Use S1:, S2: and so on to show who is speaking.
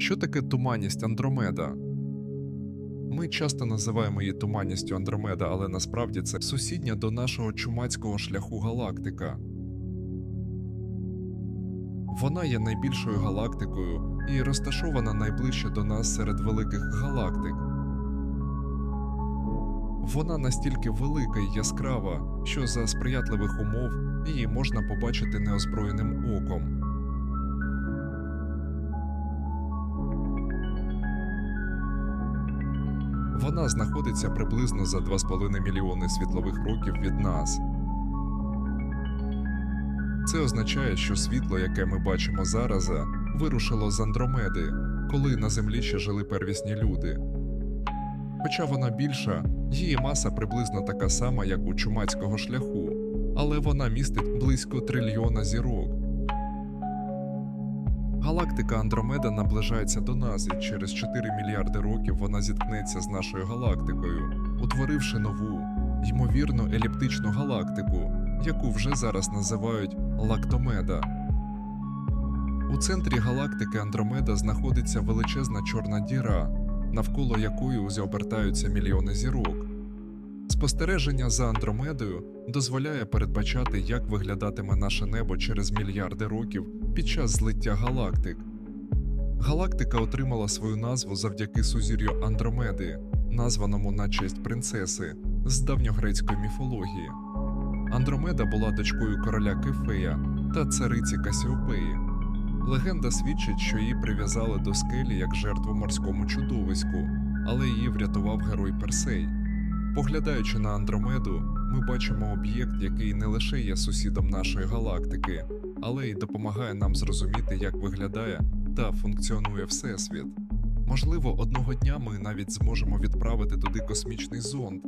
S1: Що таке туманність Андромеда? Ми часто називаємо її туманністю Андромеда, але насправді це сусідня до нашого чумацького шляху галактика. Вона є найбільшою галактикою і розташована найближче до нас серед великих галактик. Вона настільки велика і яскрава, що за сприятливих умов її можна побачити неозброєним оком. Вона знаходиться приблизно за 2,5 мільйони світлових років від нас. Це означає, що світло, яке ми бачимо зараз, вирушило з Андромеди, коли на Землі ще жили первісні люди. Хоча вона більша, її маса приблизно така сама, як у чумацького шляху, але вона містить близько трильйона зірок. Галактика Андромеда наближається до нас, і через 4 мільярди років вона зіткнеться з нашою галактикою, утворивши нову, ймовірно, еліптичну галактику, яку вже зараз називають Лактомеда. У центрі галактики Андромеда знаходиться величезна чорна діра, навколо якої обертаються мільйони зірок. Спостереження за Андромедою дозволяє передбачати, як виглядатиме наше небо через мільярди років під час злиття галактик. Галактика отримала свою назву завдяки сузір'ю Андромеди, названому на честь принцеси з давньогрецької міфології. Андромеда була дочкою короля Кефея та цариці Касіопеї. Легенда свідчить, що її прив'язали до скелі як жертву морському чудовиську, але її врятував герой Персей. Поглядаючи на Андромеду, ми бачимо об'єкт, який не лише є сусідом нашої галактики, але й допомагає нам зрозуміти, як виглядає та функціонує Всесвіт. Можливо, одного дня ми навіть зможемо відправити туди космічний зонд,